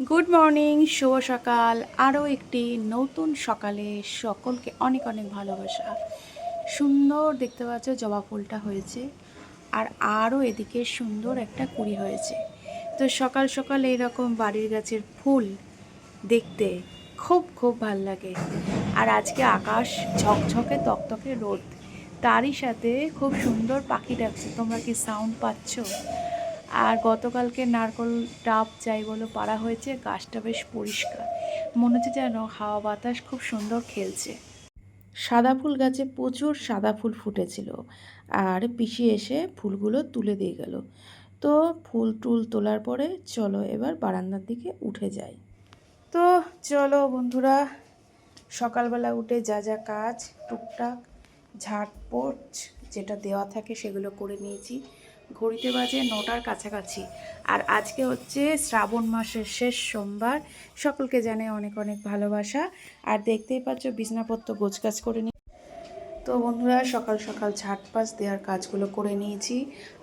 Good morning শুভ সকাল। আরও একটি নতুন সকালে সকলকে অনেক অনেক ভালোবাসা। সুন্দর দেখতে পাচ্ছ, জবা ফুলটা হয়েছে। আর আরও এদিকে সুন্দর একটা কুড়ি হয়েছে। তো সকাল সকাল এইরকম বাড়ির গাছের ফুল দেখতে খুব খুব ভালো লাগে। আর আজকে আকাশ ঝকঝকে তকতকে রোদ। তারই সাথে খুব সুন্দর পাখি ডাকছে তোমরা কি সাউন্ড পাচ্ছ? আর গতকালকে নারকল ডাব যাই বলো পাড়া হয়েছে, গাছটা বেশ পরিষ্কার। মনে হচ্ছে যেন হাওয়া বাতাস খুব সুন্দর খেলছে। সাদা ফুল গাছে প্রচুর সাদা ফুল ফুটেছিল আর পিসি এসে ফুলগুলো তুলে দিয়ে গেল। তো ফুল টুল তোলার পরে চলো এবার বারান্দার দিকে উঠে যাই। তো চলো বন্ধুরা, সকালবেলা উঠে যা যা কাজ, টুকটাক ঝাড়পোছ যেটা দেওয়া থাকে সেগুলো করে নিয়েছি। ঘড়িতে বাজে নটার কাছাকাছি। আর আজকে হচ্ছে শ্রাবণ মাসের শেষ সোমবার। সকলকে জানে অনেক অনেক ভালোবাসা। আর দেখতেই পাচ্ছ, বিছনাপত্র গোছগাছ করে তো বন্ধুরা, সকাল সকাল ঝাটপাস দেওয়ার কাজগুলো করে নিয়েছি।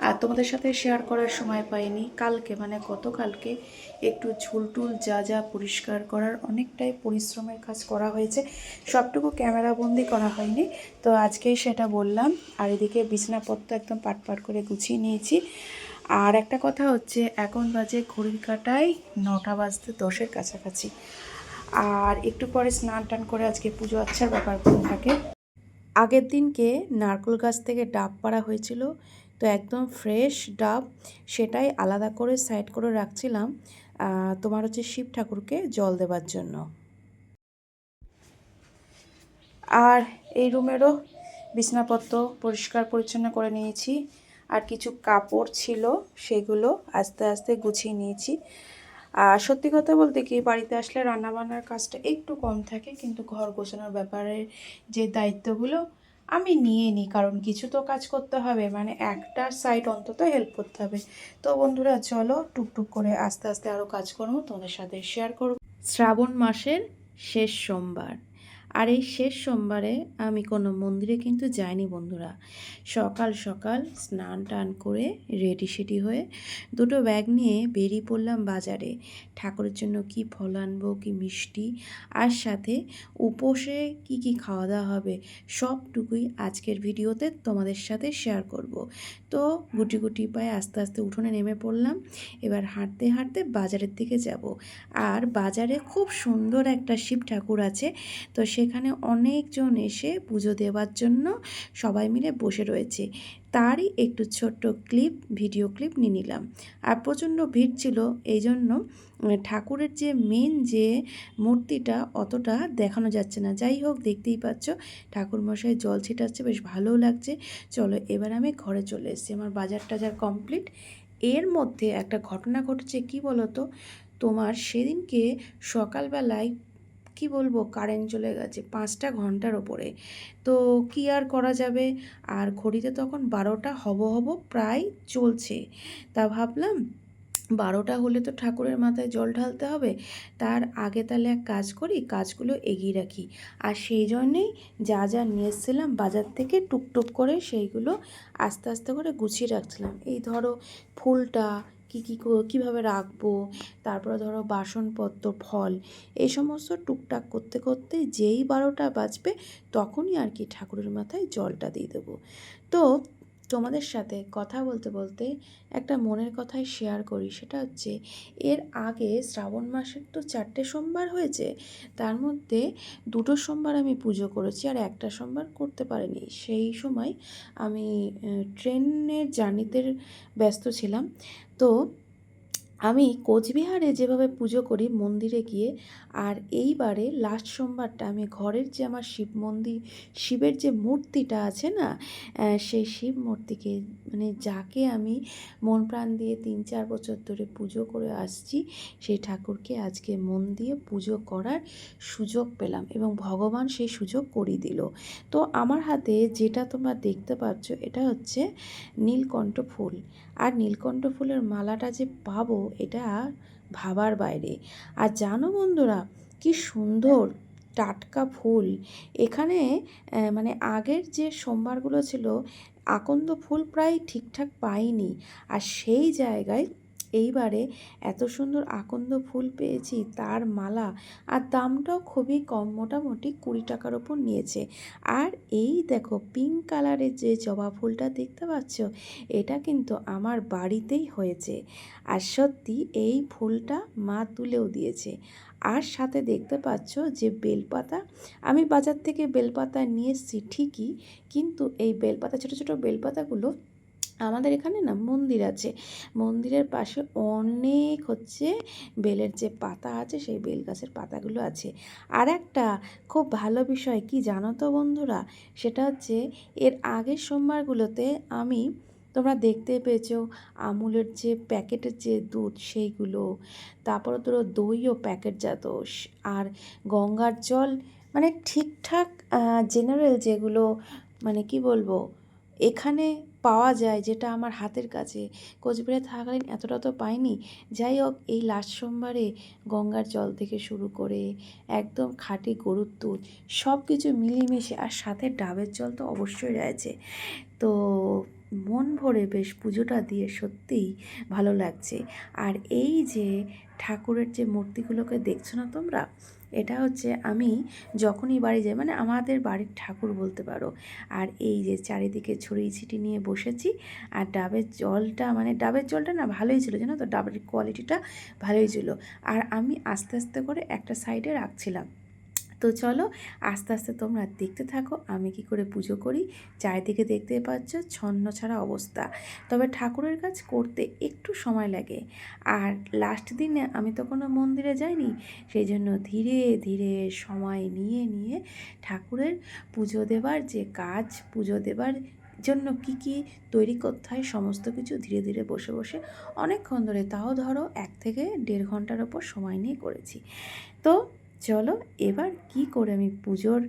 আর তোমাদের সাথে শেয়ার করার সময় পাইনি। কালকে মানে গতকালকে একটু ঝুলটুল যা যা পরিষ্কার করার অনেকটাই পরিশ্রমের কাজ করা হয়েছে। সবটুকু ক্যামেরা বন্দি করা হয়নি। তো আজকেই সেটা বললাম। আর এদিকে বিছনাপত্র একদম পাট পাট করে গুছিয়ে নিয়েছি। আর একটা কথা হচ্ছে, এখন বাজে ঘড়ির কাটায় নটা বাজতে দশের কাছাকাছি। আর একটু পরে স্নান টান করে আজকে পুজো আচ্ছার ব্যাপার করে থাকে। আগের দিনকে নারকোল গাছ থেকে ডাব পাড়া হয়েছিল, তো একদম ফ্রেশ ডাব সেটাই আলাদা করে সাইড করে রাখছিলাম তোমার হচ্ছে শিব ঠাকুরকে জল দেওয়ার জন্য। আর এই রুমেরও বিছনাপত্র পরিষ্কার পরিচ্ছন্ন করে নিয়েছি, আর কিছু কাপড় ছিল সেগুলো আস্তে আস্তে গুছিয়ে নিয়েছি। আর সত্যি কথা বলতে কি, বাড়িতে আসলে রান্নাবান্নার কাজটা একটু কম থাকে, কিন্তু ঘর গোছানোর ব্যাপারে যে দায়িত্বগুলো আমি নিয়ে নিই, কারণ কিছু তো কাজ করতে হবে মানে একটা সাইড অন্তত হেল্প করতে হবে। তো বন্ধুরা, চলো টুকটুক করে আস্তে আস্তে আরও কাজ করব, তোমাদের সাথে শেয়ার করব। শ্রাবণ মাসের শেষ সোমবার। আর এই শেষ সোমবারে আমি কোনো মন্দিরে কিন্তু যাইনি বন্ধুরা। সকাল সকাল স্নান টান করে রেডি সেডি হয়ে দুটো ব্যাগ নিয়ে বেরিয়ে পড়লাম বাজারে। ঠাকুরের জন্য কি ফল আনব, কি মিষ্টি, আর সাথে উপোসে কি কি খাওয়া দাওয়া হবে সবটুকুই আজকের ভিডিওতে তোমাদের সাথে শেয়ার করব। তো গুটি গুটি পায়ে আস্তে আস্তে উঠোনে নেমে পড়লাম, এবার হাঁটতে হাঁটতে বাজারের দিকে যাব। আর বাজারে খুব সুন্দর একটা শিব ঠাকুর আছে, তো সেখানে অনেকজন এসে পুজো দেওয়ার জন্য সবাই মিলে বসে রয়েছে। তারই একটু ছোট্ট ক্লিপ, ভিডিও ক্লিপ নিয়ে নিলাম। আর প্রচণ্ড ভিড় ছিল এই জন্য ঠাকুরের যে মেন যে মূর্তিটা অতটা দেখানো যাচ্ছে না। যাই হোক, দেখতেই পাচ্ছ ঠাকুর মশাই জল ছিটাচ্ছে, বেশ ভালোও লাগছে। চলো, এবার আমি ঘরে চলে এসেছি। আমার বাজার টাজার কমপ্লিট এর মধ্যে একটা ঘটনা ঘটেছে, কি বলো তো তোমার সেদিনকে সকালবেলায় কি বলব? কারেন্ট চলে গেছে পাঁচটা ঘণ্টার ওপরে। তো কি আর করা যাবে? আর ঘড়িতে তখন বারোটা হব হব প্রায় চলছে। তা ভাবলাম বারোটা হলে তো ঠাকুরের মাথায় জল ঢালতে হবে। তার আগে তাহলে এক কাজ করি, কাজগুলো এগিয়ে রাখি। আর সেই জন্যেই যা যা নিয়ে এসেছিলাম বাজার থেকে টুকটুক করে সেইগুলো আস্তে আস্তে করে গুছিয়ে রাখছিলাম। এই ধরো ফুলটা কী কী কীভাবে রাখব? তারপরে ধরো বাসনপত্র, ফল, এই সমস্ত টুকটাক করতে করতে যেই বারোটা বাজবে তখনই আর কি ঠাকুরের মাথায় জলটা দিয়ে দেবো। তো তোমাদের সাথে কথা বলতে বলতে একটা মনের কথাই শেয়ার করি, সেটা হচ্ছে এর আগে শ্রাবণ মাসের তো চারটে সোমবার হয়েছে, তার মধ্যে দুটো সোমবার আমি পুজো করেছি আর একটা সোমবার করতে পারিনি। সেই সময় আমি ট্রেনের জার্নিতে ব্যস্ত ছিলাম। তো আমি কোচবিহারে যেভাবে পুজো করি মন্দিরে গিয়ে, আর এইবারে লাস্ট সোমবারটা আমি ঘরের যে আমার শিব মন্দির, শিবের যে মূর্তিটা আছে না সেই শিব মূর্তিকে মানে যাকে আমি মন প্রাণ দিয়ে তিন চার বছর ধরে পুজো করে আসছি, সেই ঠাকুরকে আজকে মন দিয়ে পুজো করার সুযোগ পেলাম এবং ভগবান সেই সুযোগ করিয়ে দিল। তো আমার হাতে যেটা তোমরা দেখতে পাচ্ছ, এটা হচ্ছে নীলকণ্ঠ ফুল। আর নীলকণ্ঠ ফুলের মালাটা যে পাবো, এটা ভাবার বাইরে। আর জানো বন্ধুরা, কি সুন্দর টাটকা ফুল। এখানে মানে আগের যে সোমবারগুলো ছিল, আকন্দ ফুল প্রায় ঠিকঠাক পাইনি। আর সেই জায়গায় এইবারে এত সুন্দর আকন্দ ফুল পেয়েছি, তার মালা। আর দামটাও খুবই কম, মোটামুটি কুড়ি টাকার ওপর নিয়েছে। আর এই দেখো পিঙ্ক কালারের যে জবা ফুলটা দেখতে পাচ্ছ, এটা কিন্তু আমার বাড়িতেই হয়েছে। আর সত্যি এই ফুলটা মা তুলেও দিয়েছে। আর সাথে দেখতে পাচ্ছ যে বেলপাতা, আমি বাজার থেকে বেলপাতা নিয়ে এসেছি ঠিকই, কিন্তু এই বেলপাতা, ছোটো ছোটো বেলপাতাগুলো আমাদের এখানে না মন্দির আছে। মন্দিরের পাশে অনেক হচ্ছে বেলের যে পাতা আছে, সেই বেল গাছের পাতাগুলো আছে। আর একটা খুব ভালো বিষয় কি জানো তো বন্ধুরা? সেটা হচ্ছে এর আগের সোমবারগুলোতে আমি, তোমরা দেখতে পেয়েছ আমুলের যে প্যাকেটের যে দুধ সেইগুলো, তারপরে ধরো দইও প্যাকেটজাত আর গঙ্গার জল মানে ঠিকঠাক জেনারেল যেগুলো মানে কি বলব, এখানে পাওয়া যায় যেটা আমার হাতের কাছে। কোচবিহারে থাকাকালীন এতটা তো পাইনি। যাই হোক, এই লাস্ট সোমবারে গঙ্গার জল থেকে শুরু করে একদম খাঁটি গরুর দুধ সব কিছু মিলিয়ে মিশে, আর সাথে ডাবের জল তো অবশ্যই রয়েছে। তো মন ভরে বেশ পুজোটা দিয়ে সত্যিই ভালো লাগছে। আর এই যে ঠাকুরের যে মূর্তিগুলোকে দেখছ না তোমরা? এটা হচ্ছে আমি যখনই বাড়ি যাই মানে আমাদের বাড়ির ঠাকুর বলতে পারো। আর এই যে চারিদিকে ছড়িয়ে ছিটি নিয়ে বসেছি, আর ডাবের জলটা মানে ডাবের জলটা না ভালোই ছিল, জানো তো? ডাবের কোয়ালিটিটা ভালোই ছিল। আর আমি আস্তে আস্তে করে একটা সাইডে রাখছিলাম। তো চলো আস্তে আস্তে তোমরা দেখতে থাকো, আমি কি করে পুজো করি। চারিদিকে দেখতে পাচ্ছ ছন্ন ছাড়া অবস্থা। তবে ঠাকুরের কাজ করতে একটু সময় লাগে। আর লাস্ট দিনে আমি তো কোনো মন্দিরে যাইনি সেই জন্য ধীরে ধীরে সময় নিয়ে নিয়ে ঠাকুরের পুজো দেবার যে কাজ, পুজো দেবার জন্য কি কি তৈরি করতে হয়, সমস্ত কিছু ধীরে ধীরে বসে বসে অনেকক্ষণ ধরে। তাও ধরো এক থেকে দেড় ঘণ্টার ওপর সময় নিয়ে করেছি। তো চলো এবার কি করে আমি পুজোর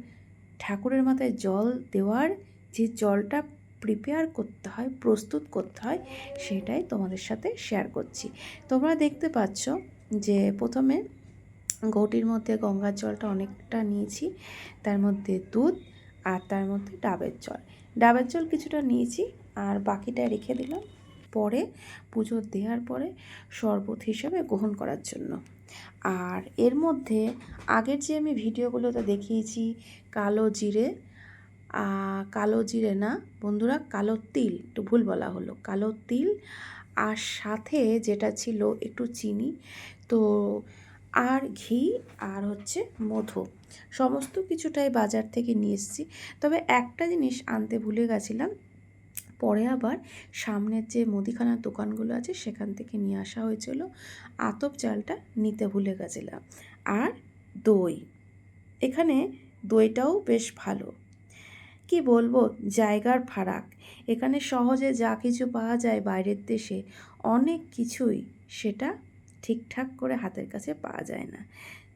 ঠাকুরের মাথায় জল দেওয়ার যে জলটা প্রিপেয়ার করতে হয়, প্রস্তুত করতে হয়, সেটাই তোমাদের সাথে শেয়ার করছি। তোমরা দেখতে পাচ্ছ যে প্রথমে ঘটির মধ্যে গঙ্গার জলটা অনেকটা নিয়েছি, তার মধ্যে দুধ আর তার মধ্যে ডাবের জল। ডাবের জল কিছুটা নিয়েছি আর বাকিটা রেখে দিলাম। পরে, পুজো দেওয়ার পরে শরবত হিসেবে গ্রহণ করার জন্য। আর এর মধ্যে আগের যে আমি ভিডিওগুলোতে দেখিয়েছি, কালো জিরে কালো জিরে না, বন্ধুরা কালো তিল, একটু ভুল বলা হলো, কালো তিল আর সাথে যেটা ছিল একটু চিনি, তো আর ঘি আর হচ্ছে মধু। সমস্ত কিছুটাই বাজার থেকে নিয়ে এসেছি। তবে একটা জিনিস আনতে ভুলে গেছিলাম পরে আবার সামনের যে মুদিখানার দোকানগুলো আছে, সেখান থেকে নিয়ে আসা হয়েছিল। আতপ চালটা নিতে ভুলে গেছিলাম। আর দই। এখানে দইটাও বেশ ভালো। কি বলব, জায়গার ফারাক। এখানে সহজে যা কিছু পাওয়া যায় বাইরের দেশে, অনেক কিছুই সেটা ঠিকঠাক করে হাতের কাছে পাওয়া যায় না।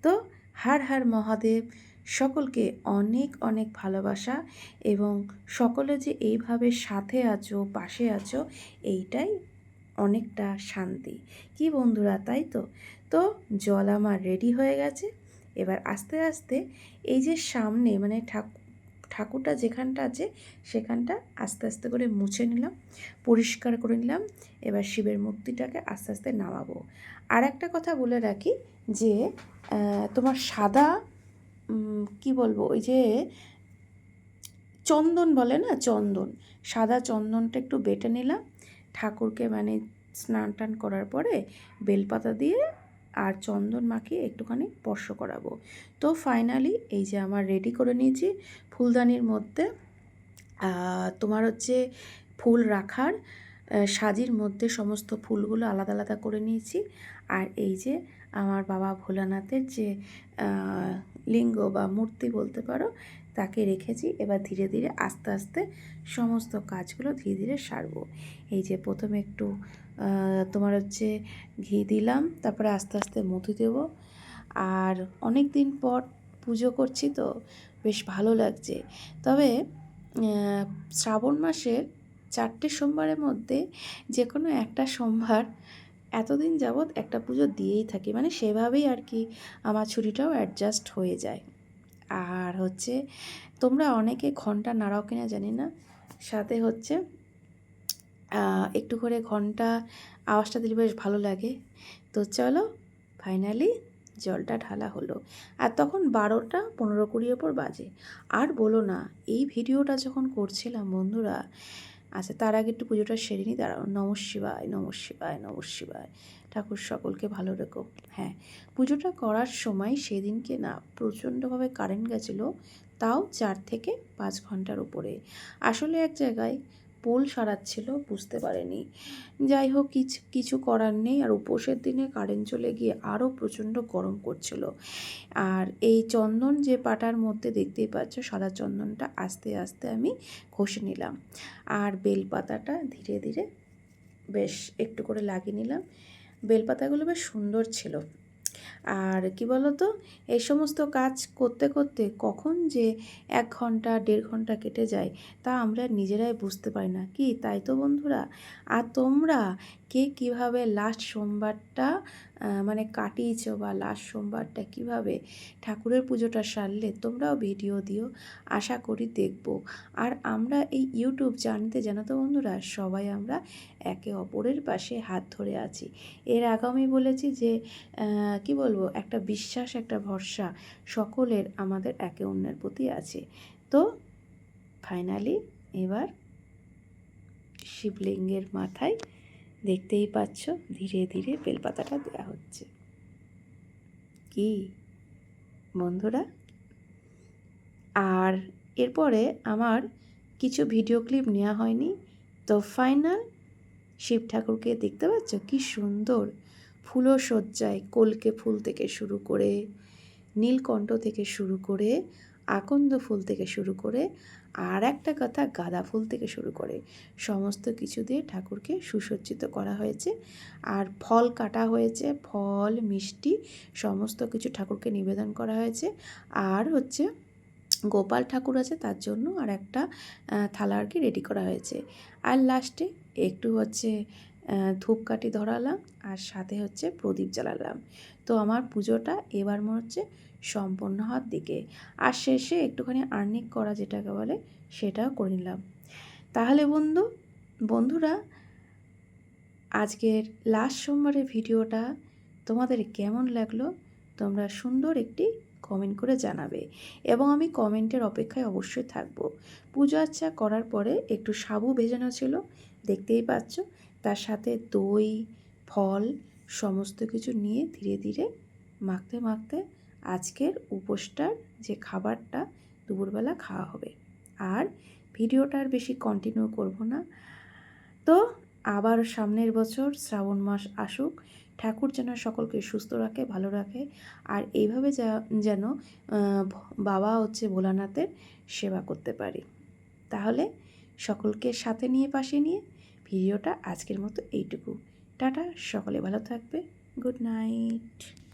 তো হার হার মহাদেব সকলকে অনেক অনেক ভালোবাসা এবং সকলে যে এইভাবে সাথে আছো, পাশে আছো, এইটাই অনেকটা শান্তি। কি বন্ধুরা, তাই তো? তো জল আমার রেডি হয়ে গেছে। এবার আস্তে আস্তে এই যে সামনে মানে ঠাকুর ঠাকুরটা যেখানটা আছে, সেখানটা আস্তে আস্তে করে মুছে নিলাম, পরিষ্কার করে নিলাম। এবার শিবের মূর্তিটাকে আস্তে আস্তে নামাবো। আর একটা কথা বলে রাখি যে তোমার সাদা কি বলব? ওই যে চন্দন বলে না? চন্দন। সাদা চন্দনটা একটু বেটে নিলাম। ঠাকুরকে মানে স্নান টান করার পরে বেলপাতা দিয়ে আর চন্দন মাখিয়ে একটুখানি স্পর্শ করাবো। তো ফাইনালি এই যে আমার রেডি করে নিয়েছি ফুলদানির মধ্যে। তোমার হচ্ছে ফুল রাখার সাজির মধ্যে সমস্ত ফুলগুলো আলাদা আলাদা করে নিয়েছি। আর এই যে আমার বাবা ভোলানাথের যে লিঙ্গ বা মূর্তি বলতে পারো, তাকে রেখেছি। এবার ধীরে ধীরে আস্তে আস্তে সমস্ত কাজগুলো ধীরে ধীরে সারবো। এই যে প্রথমে একটু তোমার হচ্ছে ঘি দিলাম, তারপরে আস্তে আস্তে মধু দেবো। আর অনেক দিন পর পুজো করছি তো, বেশ ভালো লাগছে। তবে শ্রাবণ মাসের চারটে সোমবারের মধ্যে যে কোনো একটা সোমবার এতদিন যাবৎ একটা পুজো দিয়েই থাকি। মানে সেভাবেই আর কি আমার ছুটিটাও অ্যাডজাস্ট হয়ে যায়। আর হচ্ছে তোমরা অনেকে ঘণ্টা নাড়াও কিনা জানি না। সাথে হচ্ছে একটু করে ঘণ্টা আওয়াজটা দিলে বেশ ভালো লাগে। তো চলো ফাইনালি জলটা ঢালা হলো। আর তখন বারোটা পনেরো কুড়ি ওপর বাজে। আর বলো না, এই ভিডিওটা যখন করছিলাম বন্ধুরা আচ্ছা তার আগে একটু পুজোটা সেরে নিই। দাঁড়াও, নম শিবায় নম শিবায় নম শিবায়। ঠাকুর সকলকে ভালো রেখো। হ্যাঁ পুজোটা করার সময় সেদিনকে না প্রচণ্ডভাবে কারেন্ট গেছিল, তাও চার থেকে পাঁচ ঘণ্টার উপরে। আসলে এক জায়গায় পোল সারাচ্ছিল, বুঝতে পারেনি। যাই হোক, কিছু কিছু করার নেই, আর উপোসের দিনে কারেন্ট চলে গিয়ে আরও প্রচণ্ড গরম করছিল। আর এই চন্দন যে পাটার মধ্যে দেখতেই পাচ্ছ, সাদা চন্দনটা আস্তে আস্তে আমি ঘষে নিলাম। আর বেলপাতাটা ধীরে ধীরে বেশ একটু করে লাগিয়ে নিলাম। বেলপাতাগুলো বেশ সুন্দর ছিল। আর কি বলতো? এই সমস্ত কাজ করতে করতে কখন যে এক ঘণ্টা, দেড় ঘণ্টা কেটে যায়, তা আমরা নিজেরাই বুঝতে পারি না। কি তাই তো বন্ধুরা? আর তোমরা কে কীভাবে লাস্ট সোমবারটা মানে কাটিয়েছো বা লাস্ট সোমবারটা কীভাবে ঠাকুরের পুজোটা সারলে তোমরাও ভিডিও দিও, আশা করি দেখব। আর আমরা এই ইউটিউব জানতে জানো তো বন্ধুরা, সবাই আমরা একে অপরের পাশে হাত ধরে আছি। এর আগে আমি বলেছি যে কি বলব, একটা বিশ্বাস, একটা ভরসা সকলের আমাদের একে অন্যের প্রতি আছে। তো ফাইনালি এবার শিবলিঙ্গের মাথায় দেখতেই পাচ্ছ, ধীরে ধীরে বেলপাতাটা দেওয়া হচ্ছে। কি? বন্ধুরা? আর এরপরে আমার কিছু ভিডিও ক্লিপ নেওয়া হয়নি। তো ফাইনাল শিব ঠাকুরকে দেখতে পাচ্ছ? কি সুন্দর ফুলও সজ্জায় কলকে ফুল থেকে শুরু করে, নীলকণ্ঠ থেকে শুরু করে, আকন্দ ফুল থেকে শুরু করে আর একটা কথা গাঁদা ফুল থেকে শুরু করে সমস্ত কিছু দিয়ে ঠাকুরকে সুসজ্জিত করা হয়েছে। আর ফল কাটা হয়েছে, ফল, মিষ্টি, সমস্ত কিছু ঠাকুরকে নিবেদন করা হয়েছে। আর হচ্ছে গোপাল ঠাকুর আছে, তার জন্য আর একটা থালা আর কি রেডি করা হয়েছে। আর লাস্টে একটু হচ্ছে ধূপকাঠি ধরালাম, আর সাথে হচ্ছে প্রদীপ জ্বালালাম। তো আমার পুজোটা এবার মনে হচ্ছে সম্পন্ন হওয়ার দিকে। আর শেষে একটুখানি আর্নিক করা যেটাকে বলে সেটাও করে নিলাম। তাহলে বন্ধু, বন্ধুরা, আজকের লাস্ট সোমবারের ভিডিওটা তোমাদের কেমন লাগল তোমরা সুন্দর একটি কমেন্ট করে জানাবে। এবং আমি কমেন্টের অপেক্ষায় অবশ্যই থাকব। পুজো আচ্ছা করার পরে একটু সাবু ভেজানো ছিল, দেখতেই পাচ্ছ। তার সাথে দই, ফল সমস্ত কিছু নিয়ে ধীরে ধীরে মাখতে মাখতে আজকের উপোসটার যে খাবারটা দুপুরবেলা খাওয়া হবে। আর ভিডিওটা আর বেশি কন্টিনিউ করব না। তো আবার সামনের বছর শ্রাবণ মাস আসুক, ঠাকুর যেন সকলকে সুস্থ রাখে, ভালো রাখে, আর এইভাবে যেন বাবা হচ্ছে ভোলানাথের সেবা করতে পারি। তাহলে সকলকে সাথে নিয়ে, পাশে নিয়ে ভিডিওটা আজকের মতো এইটুকু। টাটা সকলে ভালো থাকবে। Good night.